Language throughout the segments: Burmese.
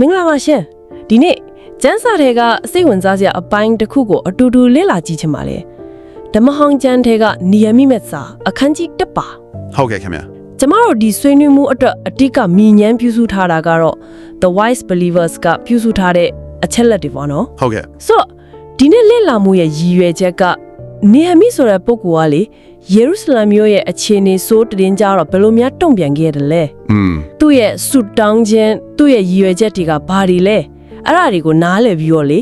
မင်္ဂလာပါရှင်ဒီနေ့ကျန်းစာတွေကစိတ်ဝင်စားစရာအပိုင်းတစ်ခုကိုအတူတူလေ့လာကြည့်ချင်ပါလေဓမ္မဟောင်းကျမ်းတွေကနီယမိမက်စာအခန်းကြီး1ပါဟုတ်ကဲ့ခင်ဗျာကျမတို့ဒီဆွေးနွေးမှုအတွက်အတိတ်ကမြည်ညမ်းပြုစုထားတာကတော့ The Wise Believers ကပြုစုထားတဲ့အချက်လက်တွေပေါ့နော်ဟုတ်ကဲ့ဆိုတော့ဒီနေ့လေ့လာမှုရဲ့ရည်ရွယ်ချက်ကနေဟမိဆိုတဲ့ပုဂ္ဂိုလ်ကလေ ယေရုရှလင်မြို့ရဲ့အခြေအနေဆိုးတည်င်းကြတော့ဘယ်လိုများတုံ့ပြန်ခဲ့ရတယ်လဲอืมသူ့ရဲ့ဆူတောင်းခြင်းသူ့ရဲ့ရည်ရွယ်ချက်တွေကဘာတွေလဲအဲ့ဒါတွေကိုနားလည်ပြီးတော့လေ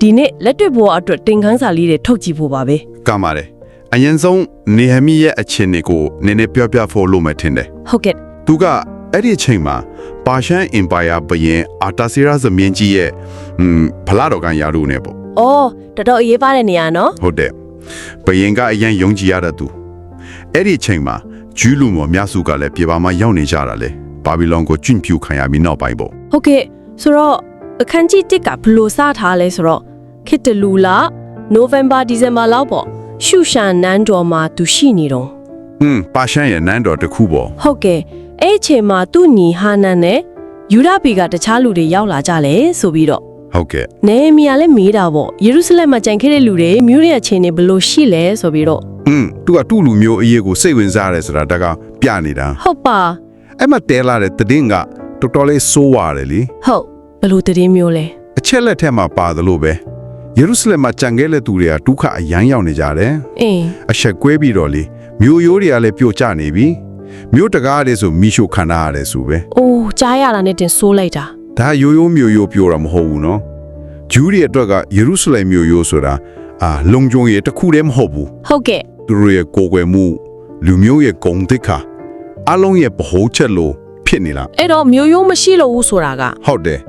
ဒီနေ့လက်တွေ့ဘဝအတွက်တင်ခန်းစာလေးတွေထုတ်ကြည့်ဖို့ပါပဲကမ်းပါတယ်အရင်ဆုံးနေဟမိရဲ့အခြေအနေကိုနည်းနည်းပြောပြဖို့လိုမယ်ထင်တယ်ဟုတ်ကဲ့သူကအဲ့ဒီအချိန်မှာပါရှန်အင်ပါယာဘရင်အာတာစီရာသမင်းကြီးရဲ့ဟွန်းဖလာတော်ကန်ယာရုနဲ့ပေါ့အော်တော်တော်အရေးပါတဲ့နေရာနော်ဟုတ်တယ်ဘရင်ကအရင်ယုံကြည်ရတဲ့သူ အဲ့ဒီအချိန်မှာဂျူးလူမော်များစုကလည်းပြေပါမှာရောက်နေကြတာလေဘာဘီလုံကိုကျွန့်ပြူခံရပြီးနောက်ပိုင်းပေါ့။ဟုတ်ကဲ့ဆိုတော့အခန်းကြီး1ကဘယ်လို့စထားလဲဆိုတော့ခေတ္တလူလာ November December လောက်ပေါ့ရှုရှာနန်းတော်မှာသူရှိနေတော့อืมပါရှန်ရဲ့နန်းတော်တစ်ခုပေါ့ဟုတ်ကဲ့အဲ့အချိန်မှာသူ့ညီဟာနန်နဲ့ယူဒပီကတခြားလူတွေရောက်လာကြလဲဆိုပြီးတော့ဟုတ်ကဲ့နေမီယာလည်းမေးတာပေါ့ယေရုရှလင်မှာကြံခဲ့တဲ့လူတွေမြို့ရဲ့အခြေအနေဘယ်လိုရှိလဲဆိုပြီးတော့ อืมသူကတူ့လူမျိုးအရေးကိုစိတ်ဝင်စားရတယ်ဆိုတာတကပြနေတာဟုတ်ပါအဲ့မှာတဲလာတဲ့တည်င်းကတော်တော်လေးစိုးရတယ်လीဟုတ်ဘယ်လိုတည်င်းမျိုးလဲအချက်လက်ထက်မှာပါတယ်လို့ပဲယေရုရှလင်မှာကြံခဲ့တဲ့သူတွေကဒုက္ခအယမ်းရောက်နေကြတယ်အင်းအဆက်ကွဲပြီးတော့လေမြို့ရိုးတွေကလည်းပြိုကျနေပြီမြို့တကားတွေဆိုမိရှုခံရရတယ်ဆိုပဲအိုးကြားရတာနဲ့တင်ဆိုးလိုက်တာဒါရိုးရိုးမြို့ရိုးပြိုတာမဟုတ်ဘူးနော်ဂျူးတွေအတွက်ကယေရုရှလင်မြို့ရိုးဆိုတာအာလုံခြုံရေးတစ်ခုတည်းမဟုတ်ဘူးဟုတ်ကဲ့ သူတို့ရဲ့ကိုယ်ကွယ်မှုလူမျိုးရဲ့ဂုဏ်သိက္ခာအလုံးရဲ့ဗဟိုချက်လို့ဖြစ်နေလားအဲ့တော့မျိုးရိုးမရှိလို့ဘူးဆိုတာကဟုတ်တယ်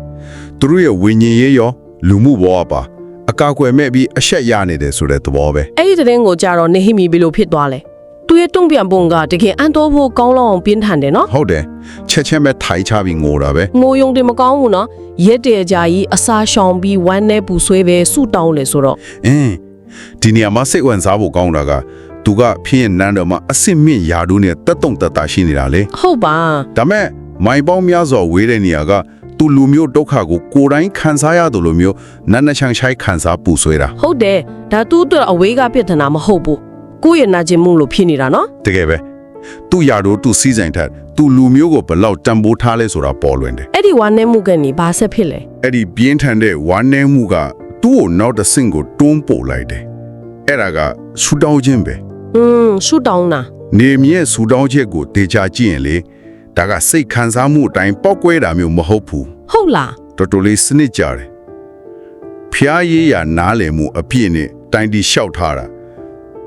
သူတို့ရဲ့ဝိညာဉ်ရေးရော လူမှုဘဝပါအကာအကွယ်မဲ့ပြီးအဆက်ရနေတယ်ဆိုတဲ့သဘောပဲအဲ့ဒီတည်င်းကိုကြတော့နေဟိမီဘယ်လိုဖြစ်သွားလဲသူရဲ့တုံ့ပြန်ပုံကတကယ်အန်တော့ဖို့ကောင်းလောက်အောင်ပြင်းထန်တယ်နော်ဟုတ်တယ်ချက်ချင်းပဲထိုင်ချပြီးငိုတာပဲငိုယုံတယ်မကောင်းဘူးနော်ရက်တဲ့ကြာကြီးအစာရှောင်ပြီးဝမ်းနဲ့ပူဆွဲပဲဆူတောင်းလေဆိုတော့အင်းဒီနေရာမှာစိတ်ဝင်စားဖို့ကောင်းတာက သူကဖြစ်ရင်နန်းတော်မှာအစစ်မြင့်ယာတို့နဲ့တက်တုံတက်တာရှိနေတာလေဟုတ်ပါဒါမဲ့မိုင်ပေါင်းများစွာဝေးတဲ့နေရာကသူလူမျိုးဒုက္ခကိုကိုယ်တိုင်ခံစားရတယ်လို့မျိုးနန်းနချန်ချိုင်ခံစားပူဆွဲတာဟုတ်တယ်ဒါသူ့အတွက်အဝေးကပြဿနာမဟုတ်ဘူးကိုယ့်ရဲ့နာကျင်မှုလို့ဖြစ်နေတာနော်တကယ်ပဲသူယာတို့သူစီစဉ်ထက်သူလူမျိုးကိုဘယ်လောက်တန်ဖိုးထားလဲဆိုတာပေါ်လွင်တယ်အဲ့ဒီဝမ်းနဲ့မှုကနေဘာဆက်ဖြစ်လဲအဲ့ဒီပြင်းထန်တဲ့ဝမ်းနည်းမှုကသူ့ကိုနောက်တစ်ဆင့်ကိုတွန်းပို့လိုက်တယ်အဲ့ဒါကဆူတောင်းခြင်းပဲ อืมဆူတောင်းတာနေမြဲဆူတောင်းချက်ကိုတေချာကြည့်ရင်လေဒါကစိတ်ခံစားမှုအတိုင်းပောက်ကွဲတာမျိုးမဟုတ်ဘူးဟုတ်လားတော်တော်လေးစနစ်ကြတယ်ဖျားရေးရနားလည်မှုအပြည့်နဲ့တိုင်းတီလျှောက်ထားတာ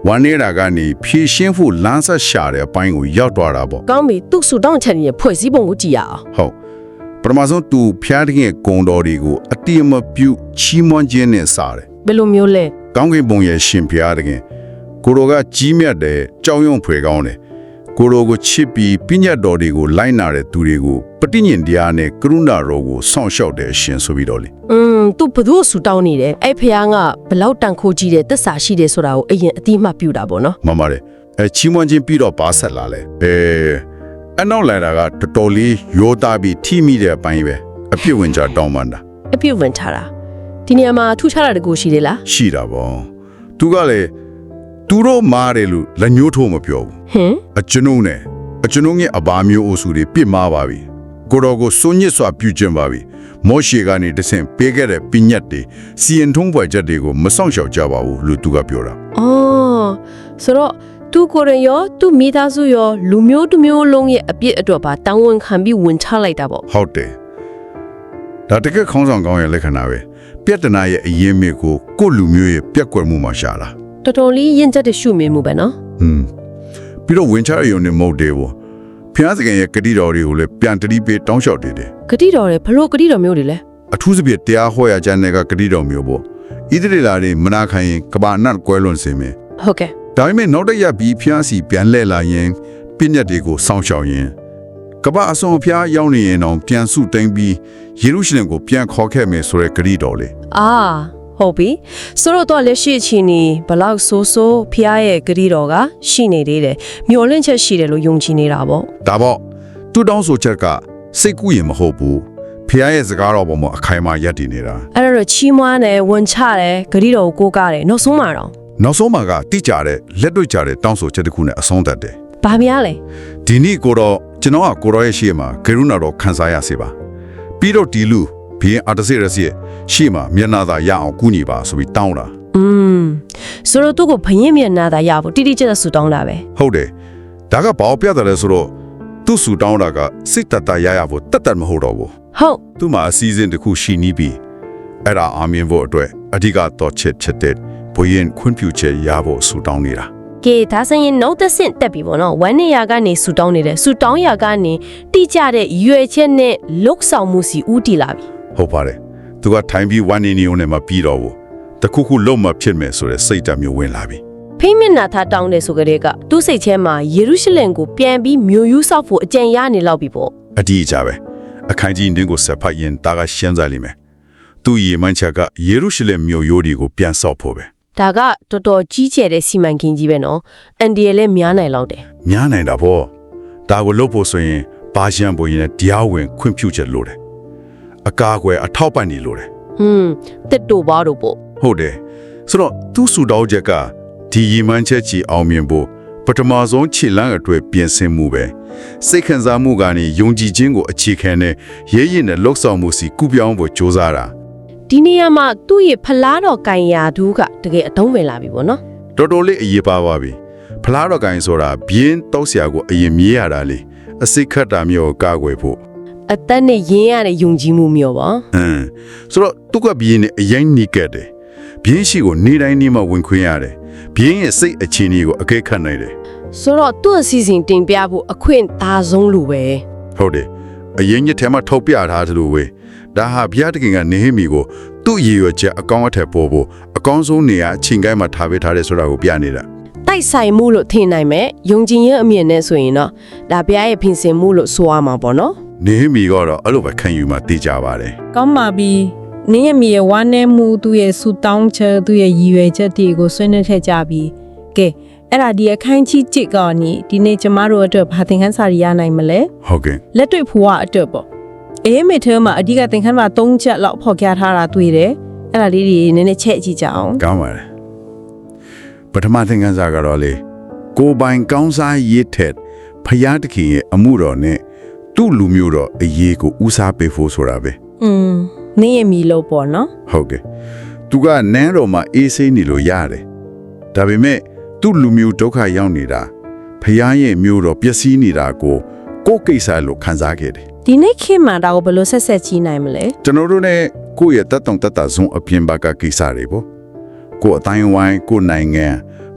ဝမ်းနေတာကနေဖြည့်ရှင်းဖို့လမ်းဆက်ရှာတဲ့အပိုင်းကိုရောက်သွားတာပေါ့ကောင်းပြီသူ့ဆူတောင်းချက်ရဲ့ဖွဲ့စည်းပုံကိုကြည့်ရအောင်ဟုတ်ပထမဆုံးသူဖျားတဲ့ဂုံတော်တွေကိုအတိအမပြုတ်ချီးမွမ်းခြင်းနဲ့စားတယ်ဘယ်လိုမျိုးလဲကောင်းကင်ဘုံရဲ့ရှင်ဖျားတဲ့ ကိုရောကကြီးမြတ်တယ်ကြောင်ယုံဖွယ်ကောင်းတယ်ကိုရောကိုချစ်ပြီးပညတ်တော်တွေကိုလိုက်နာတဲ့သူတွေကိုပဋိညာဉ်တရားနဲ့ကရုဏာတော်ကိုစောင့်ရှောက်တဲ့အရှင်ဆိုပြီးတော့လေอืมသူဘသူ့ဆူတောင်းနေတယ်အဲ့ဖះကဘလောက်တန်ခိုးကြီးတယ်တက်စာရှိတယ်ဆိုတာကိုအရင်အတိအမှတ်ပြုတာပေါ့နော်မှန်ပါတယ်အဲချီးမွမ်းခြင်းပြီးတော့ပါဆက်လာလဲအဲအနောက်လိုက်တာကတော်တော်လေးရောသားပြီးထိမိတဲ့အပိုင်းပဲအပြစ်ဝင်ကြတောင်းပန်တာအပြုတ်ဝင်ထားတာဒီနေရာမှာထူးခြားတာတကူရှိသေးလားရှိတာပေါ့သူကလည်း သူတို့မားတယ်လို့လက်ညှိုးထိုးမပြောဘူးဟင်အကျွန်ုပ်နဲ့အကျွန်ုပ်ရဲ့အဘာမျိုးအုပ်စုတွေပြစ်မှားပါပြီကိုတော်ကိုစွန့်ညစ်စွာပြုကျင့်ပါပြီမောရှေကနေတဆင့်ပေးခဲ့တဲ့ပညတ်တွေစီရင်ထုံးပွဲချက်တွေကိုမဆောင်ရှောက်ကြပါဘူးလို့သူကပြောတာအော်ဆိုတော့သူကိုယ်ရင်ရောသူမိသားစုရောလူမျိုးတစ်မျိုးလုံးရဲ့အပြစ်အတွက်ပါတောင်းဝန်ခံပြီးဝင်ချလိုက်တာပေါ့ဟုတ်တယ်ဒါတကယ်ခေါင်းဆောင်ကောင်းရဲ့လက္ခဏာပဲပြဿနာရဲ့အရင်မြစ်ကိုကိုယ့်လူမျိုးရဲ့ပြက်ကွက်မှုမှရှာတာ တော်တော်လေးရင်ကျက်တဲ့ရှုမြင်မှုပဲနော်ဟွန်းပြီးတော့ဝင်ချရုံနဲ့မဟုတ်သေးဘူးဖျားစကန်ရဲ့ဂတိတော်တွေကိုလည်းပြန်တတိပေးတောင်းလျှောက်နေတယ်ဂတိတော်တယ်ဘလို့ဂတိတော်မျိုးတွေလဲအထူးသဖြင့်တရားဟောရကျမ်းတွေကဂတိတော်မျိုးပေါ့ဣသရေလတွေမနာခံရင်ကဘာနတ်ကွဲလွန်စေမယ်ဟုတ်ကဲ့ဒါပေမဲ့နောက်တစ်ရက်ပြီးဖျားစီပြန်လှည့်လာရင်ပြည့်ညတ်တွေကိုစောင့်ရှောက်ရင်ကဘာအစုံဖျားရောက်နေရင်တော့ပြန်စုသိမ်းပြီးယေရုရှလင်ကိုပြန်ခေါ်ခဲ့မယ်ဆိုတဲ့ဂတိတော်လေအာ ဟုတ်ပြီဆိုတော့တော့လက်ရှိအချိန်นี้ဘလောက်ဆိုးဆိုးဖះရဲ့ဂတိတော်ကရှိနေသေးတယ်မျောလင့်ချက်ရှိတယ်လို့ယုံကြည်နေတာပေါ့ဒါပေါ့သူတောင်းဆိုချက်ကစိတ်ကူးရင်မဟုတ်ဘူးဖဖះရဲ့စကားတော်ပေါ်မှာအခိုင်အမာယက်တည်နေတာအဲ့ဒါတော့ချီးမွမ်းတယ်ဝန်ချတယ်ဂရီတော်ကိုကိုးကားတယ်နောက်ဆုံးမှာတော့နောက်ဆုံးမှာကတိကျတဲ့လက်တွေ့ကျတဲ့တောင်းဆိုချက်တစ်ခုနဲ့အဆုံးသတ်တယ်ဘာများလဲဒီနေ့ကိုတော့ကျွန်တော်ကကိုရောရဲ့ရှေ့မှာဂရုဏာတော်ခန်းစားရစေပါပြီးတော့ဒီလူဘီရင်အာတစီရစီရဲ့ ရှေ့မှာမျက်နှာသာရအောင်ကူညီပါဆိုပြီးတောင်းတာอืมဆိုတော့သူ့ကိုဘရင်မျက်နှာသာရဖို့တိတိကျကျဆူတောင်းတာပဲဟုတ်တယ်ဒါကဘာပြတယ်လဲဆိုတော့သူ့ဆူတောင်းတာကစိတ်တတရရဖို့တတ်တတ်မဟုတ်တော့ဘူးဟုတ်သူ့မှာအစည်းအဝေးတစ်ခုရှိနေပြီအဲ့ဒါအာမြင်ဖို့အတွက်အဓိကတော့ချက်ချက်တဲ့ဘိုးရင်ခွင့်ပြုချက်ရဖို့ဆူတောင်းနေတာကဲဒါဆိုရင် note ဆင့်တက်ပြီပေါ့နော်ဝမ်းနေရကနေဆူတောင်းနေတယ်ဆူတောင်းရကနေတိကျတဲ့ရွယ်ချက်နဲ့လုတ်ဆောင်မှုစီဦးတည်လာပြီဟုတ်ပါတယ် သူကထိုင်ပြီးဝမ်းနေနေုံနဲ့မပြီးတော့ဘူးတခုခုလုံးမဖြစ်မယ်ဆိုတဲ့စိတ်ဓာတ်မျိုးဝင်လာပြီဖိမျက်နှာထားတောင်းတယ်ဆိုကြတဲ့ကသူ့စိတ်ထဲမှာယေရုရှလင်ကိုပြန်ပြီးမြို့ယူဆောက်ဖို့အကြံရနေလောက်ပြီပေါ့အဒီကြပဲအခိုင်ကြီးနင်းကိုဆက်ဖတ်ရင်တာကရှင်းစားလိမ့်မယ်သူရေမှန်းချက်ကယေရုရှလင်မြို့ရိုးတွေကိုပြန်ဆောက်ဖို့ပဲဒါကတော်တော်ကြီးကျယ်တဲ့စီမံကိန်းကြီးပဲနော်အန်ဒီရဲ့လည်းများနိုင်လောက်တယ်များနိုင်တာပေါ့ဒါကိုလုပ်ဖို့ဆိုရင်ဘာရှန်ဘိုရင်နဲ့တရားဝင်ခွင့်ပြုချက်လိုတယ် အကာအကွယ်အထောက်ပံ့နေလိုတယ်ဟွန်းတက်တူပါတော့ပေါ့ဟုတ်တယ်ဆိုတော့သူ့ဆူတောင်းချက်ကဒီရီမှန်းချက်ကြီးအောင်မြင်ဖို့ပထမဆုံးခြေလမ်းအတွေ့ပြင်ဆင်မှုပဲစိတ်ခံစားမှုကနေယုံကြည်ခြင်းကိုအခြေခံတဲ့ရဲရင်တဲ့လှုပ်ဆောင်မှုစီကုပြောင်းဖို့ကြိုးစားတာဒီနေရာမှာသူ့ရဲ့ဖလားတော်ကင်ယာဒူးကတကယ်အတုံးဝင်လာပြီပေါ့နော်တော်တော်လေးအရေးပါပါပြီဖလားတော်ကိုင်းဆိုတာဘင်းတောက်ဆရာကိုအရင်မြေးရတာလေအစိတ်ခတ်တာမျိုးကိုကာကွယ်ဖို့ အသက်နဲ့ရင်းရတဲ့ယုံကြည်မှုမျိုးပေါ့အင်းဆိုတော့သူကဘင်းနဲ့အရင်နီးကတ်တယ်ဘင်းရှိကိုနေတိုင်းနေမှဝင်ခွင့်ရတယ်ဘင်းရဲ့စိတ်အခြေအနေကိုအကဲခတ်နိုင်တယ်ဆိုတော့သူ့အစီအစဉ်တင်ပြဖို့အခွင့်သားဆုံးလိုပဲဟုတ်တယ်အရင်ညထဲမှာထုတ်ပြထားသလိုပဲဒါဟာဘုရားတခင်ကနေဟမီကိုသူ့ရည်ရွယ်ချက်အကောင်းအထက်ပေါ်ဖို့အကောင်းဆုံးနေရာအချိန်ကိုင်းမှာထားပေးထားတယ်ဆိုတာကိုပြနေတာတိုက်ဆိုင်မှုလို့ထင်နိုင်မယ်ယုံကြည်ရဲ့အမြင်နဲ့ဆိုရင်တော့ဒါဘုရားရဲ့ပြင်ဆင်မှုလို့ဆိုရမှာပေါ့နော် နေဟမီကတော့အဲ့လိုပဲခံယူမှသိကြပါတယ်ကောင်းပါပြီနင်းရဲ့မြေရဲ့ဝမ်းနဲ့မှုသူ့ရဲ့ဆူတောင်းချက်သူ့ရဲ့ရည်ရွယ်ချက်တွေကိုဆွေးနွေးထည့်ကြပြီကဲအဲ့ဒါဒီအခန်းကြီးจิตကောနီဒီနေ့ကျမတို့အတွက်ဘာသင်ခန်းစာတွေရနိုင်မလဲဟုတ်ကဲ့လက်တွေ့ဖွာအတွက်ပေါ့အေးမေထဲမှာအဓိကသင်ခန်းစာ၃ချက်လောက်ဖော်ပြထားတာတွေ့တယ်အဲ့ဒါလေးတွေနည်းနည်းချက်ကြည့်ကြအောင်ကောင်းပါတယ်ပထမသင်ခန်းစာကတော့လေကိုပိုင်ကောင်းစားရေးထက်ဖယားတခင်ရဲ့အမှုတော်နဲ့ သူ့လူမျိုးတော်အရေးကိုဦးစားပေးဖို့ဆိုတာပဲ อืมနင်းရဲ့မီလို့ပေါ့နော် ဟုတ်ကဲ့သူကနန်းတော်မှာအေးဆေးနေလို့ရတယ်ဒါပေမဲ့သူ့လူမျိုးဒုက္ခရောက်နေတာဖယားရဲ့မျိုးတော်ပျက်စီးနေတာကိုကိုယ်ကိစ္စလို့ခံစားခဲ့တယ် ဒီနေ့ခေတ်မှာဒါကိုဘယ်လိုဆက်ဆက်ကြည့်နိုင်မလဲ ကျွန်တော်တို့ ਨੇ ကိုယ့်ရဲ့တတ်တုံတတ်တာဆုံးအပြင်ဘက်ကကိစ္စတွေပေါ့ကိုယ်အတိုင်းဝိုင်းကိုယ်နိုင်ငံ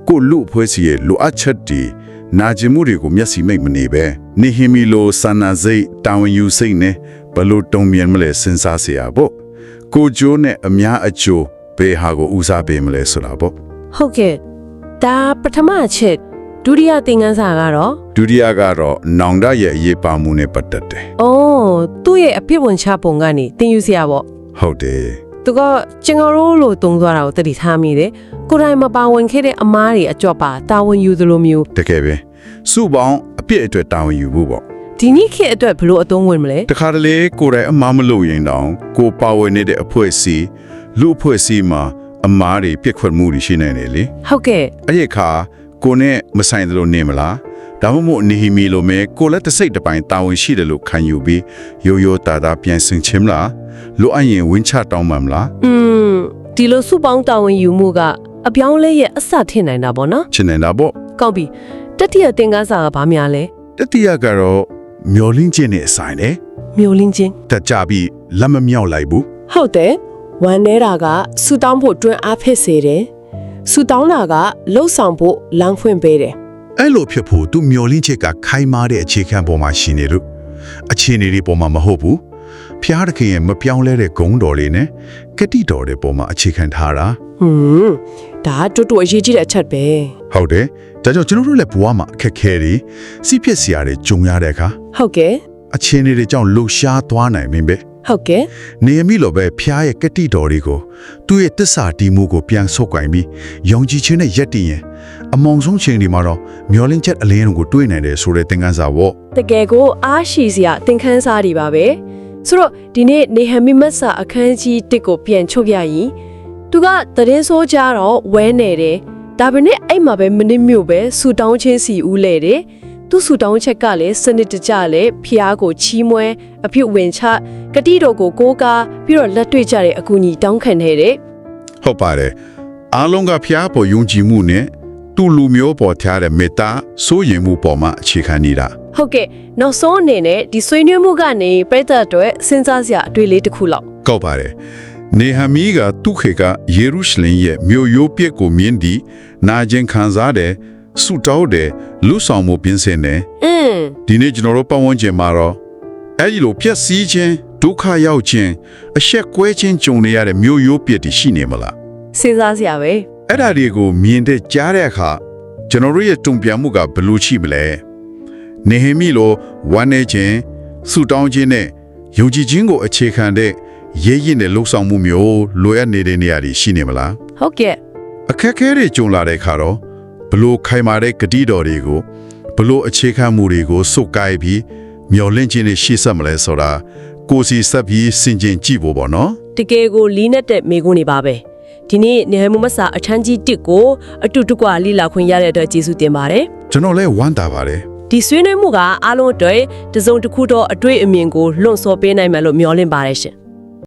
ကိုယ်လူအဖွဲ့စီရဲ့လူအပ်ချက်တွေ နာကျင်မှုတွေကိုမျက်စိမိတ်မနေပဲနေဟီမီလိုဆန္နာစိတ်တာဝန်ယူစိတ်နဲ့ဘယ်လို့တုံ့ပြန်မလဲစဉ်းစားเสียပေါ့ကိုကျိုးနဲ့အများအကျိုးဘယ်ဟာကိုဦးစားပေးမလဲဆိုတာပေါ့ ဟုတ်ကဲ့ဒါပထမအချက်ဒုတိယသင်ခန်းစာကတော့ ဒုတိယကတော့နောင်တရဲ့အရေးပါမှုနဲ့ပတ်သက်တယ် အော်သူ့ရဲ့အဖြစ်ဝင်ချပုံကနေသင်ယူစရာပေါ့ ဟုတ်တယ် သူကကျွန်တော်တို့လိုတုံးသွားတာကိုတတိထားမိတယ်ကိုယ်တိုင်မပါဝင်ခဲ့တဲ့အမားတွေအကြော့ပါတာဝန်ယူသလိုမျိုးတကယ်ပဲစုပေါင်းအပြစ်အတွက်တာဝန်ယူဖို့ပေါ့ဒီနေ့ခေတ်အတွက်ဘလို့အသုံးဝင်မလဲတခါတလေကိုယ်တိုင်အမားမလို့ရင်တောင်ကိုပါဝင်နေတဲ့အဖွဲ့အစည်းလူအဖွဲ့အစည်းမှာအမားတွေပြစ်ခွက်မှုတွေရှိနေတယ်လေဟုတ်ကဲ့အဲ့ဒီအခါကိုနဲ့မဆိုင်တယ်လို့နေမလားဒါမှမဟုတ်နေဟီမီလိုမဲကိုလည်းတစ်စိတ်တစ်ပိုင်းတာဝန်ရှိတယ်လို့ခံယူပြီးရိုးရိုးတာတာပြန်ဆင်ချင်းမလား လိုအပ်ရင်ဝင်းချတောင်းမှမလားอืมဒီလိုစုပေါင်းတာဝန်ယူမှုကအပြောင်းလဲရဲ့အစထင်နိုင်တာပေါ့နော်ချင်နေတာပေါ့ကောက်ပြီတတိယသင်ခန်းစာကဘာများလဲတတိယကတော့မျောလင်းခြင်းနဲ့အဆိုင်တယ်မျိုးလင်းချင်းတက်ကြပြီးလက်မမြောက်လိုက်ဘူးဟုတ်တယ်ဝမ်းနေတာကဆူတောင်းဖို့တွန်းအားဖြစ်စေတယ်ဆူတောင်းတာကလှုပ်ဆောင်ဖို့လမ်းဖွင့်ပေးတယ်အဲ့လိုဖြစ်ဖို့သူမျောလင်းချက်ကခိုင်မာတဲ့အခြေခံပေါ်မှာရှိနေလို့အခြေအနေတွေပေါ်မှာမဟုတ်ဘူး ဖျားတခင်ရဲ့မပြောင်းလဲတဲ့ဂုံတော်လေးနဲ့ကတိတော်တဲ့ပေါ်မှာအခြေခံထားတာဟွန်းဒါကတူတူအရေးကြီးတဲ့အချက်ပဲဟုတ်တယ်ဒါကြောင့်ကျွန်တော်တို့လည်းဘဝမှာအခက်ခဲတွေစိဖြစ်စရာတွေကြုံရတဲ့အခါဟုတ်ကဲ့အခြေအနေတွေကြောင့်လှုပ်ရှားသွားနိုင်မင်းပဲဟုတ်ကဲ့နေမီလိုပဲဖျားရဲ့ကတိတော်တွေကိုသူ့ရဲ့တစ္ဆာတီမှုကိုပြန်ဆုတ်ကွင်ပြီးယုံကြည်ခြင်းနဲ့ယက်တည်ရင်အမောင်ဆုံးချိန်ဒီမှာတော့မျောလင်းချက်အလင်းကိုတွေးနိုင်တယ်ဆိုတဲ့သင်ခန်းစာပေါ့တကယ်ကိုအားရှိစရာသင်ခန်းစာတွေပါပဲ ဆိုတော့ဒီနေ့နေဟမီမတ်စာအခန်းကြီးတစ်ကိုပြန်ချုပ်ပြရင်သူကသတင်းဆိုးကြတော့ဝဲနေတယ်ဒါပေမဲ့အဲ့မှာပဲမနစ်မြို့ပဲဆူတောင်းချင်းစီဦးလဲတယ်သူဆူတောင်းချက်ကလည်းစနစ်တကျလဲဖျားကိုချီးမွဲအဖြစ်ဝင်ချကတိတော်ကိုကိုးကားပြီးတော့လက်တွေ့ကြတဲ့အကူအညီတောင်းခံနေတယ်ဟုတ်ပါတယ်အားလုံးကဖျားပေါ်ယုံကြည်မှုနဲ့သူ့လူမျိုးပေါ်ထားတဲ့မေတ္တာစိုးရင်မှုပေါ်မှာအခြေခံနေတာ ဟုတ်ကဲ့နောက်ဆုံးအနေနဲ့ဒီဆွေးနွေးမှုကနေပြည်သက်အတွက်စဉ်းစားစရာအတွေ့လေးတစ်ခုလောက်ကောက်ပါတယ်နေဟမီကသူခေကယေရုရှလင်ရဲ့မြို့ရိုးပြက်ကိုမြင်ဒီနာကျင်ခံစားတဲ့ဆူတောင်းတဲ့လူဆောင်မှုပြင်ဆင်တယ်อืมဒီနေ့ကျွန်တော်တို့ပတ်ဝန်းကျင်မှာတော့အဲဒီလိုပြက်စီးခြင်းဒုက္ခရောက်ခြင်းအဆက်ကွဲခြင်းကြုံနေရတဲ့မြို့ရိုးပြက်တည်ရှိနေမလားစဉ်းစားစရာပဲအဲ့ဒါတွေကိုမြင်တဲ့ကြားတဲ့အခါကျွန်တော်တို့ရဲ့တုံ့ပြန်မှုကဘယ်လိုရှိမလဲ နေဟမီလိုဝမ်းနေခြင်းဆူတောင်းခြင်းနဲ့ယုံကြည်ခြင်းကိုအခြေခံတဲ့ရဲရင့်တဲ့လှုပ်ဆောင်မှုမျိုးလိုအပ်နေတဲ့နေရာတွေရှိနေမလားဟုတ်ကဲ့အခက်အခဲတွေကြုံလာတဲ့အခါတော့ဘလို့ခိုင်မာတဲ့ဂတိတော်တွေကိုဘလို့အခြေခံမှုတွေကိုစုပ်ကိုင်ပြီးမျော်လင့်ခြင်းတွေရှိစက်မလဲဆိုတာကိုယ်စီဆက်ပြီးစင်ကျင်ကြည့်ဖို့ပေါ့နော်တကယ်ကိုလီးနဲ့တဲ့မိကုန်းနေပါပဲဒီနေ့နေဟမမဆာအချမ်းကြီးတစ်ကိုအတူတကွလိလာခွင့်ရတဲ့အတွက်ကျေးဇူးတင်ပါတယ်ကျွန်တော်လည်းဝမ်းသာပါတယ် ဒီဆွေးနွေးမှုကအားလုံးအတွက်တစုံတစ်ခုတော့အတွေ့အမြင်ကိုလွန့်ဆော်ပေးနိုင်မယ်လို့မျှော်လင့်ပါတယ်ရှင်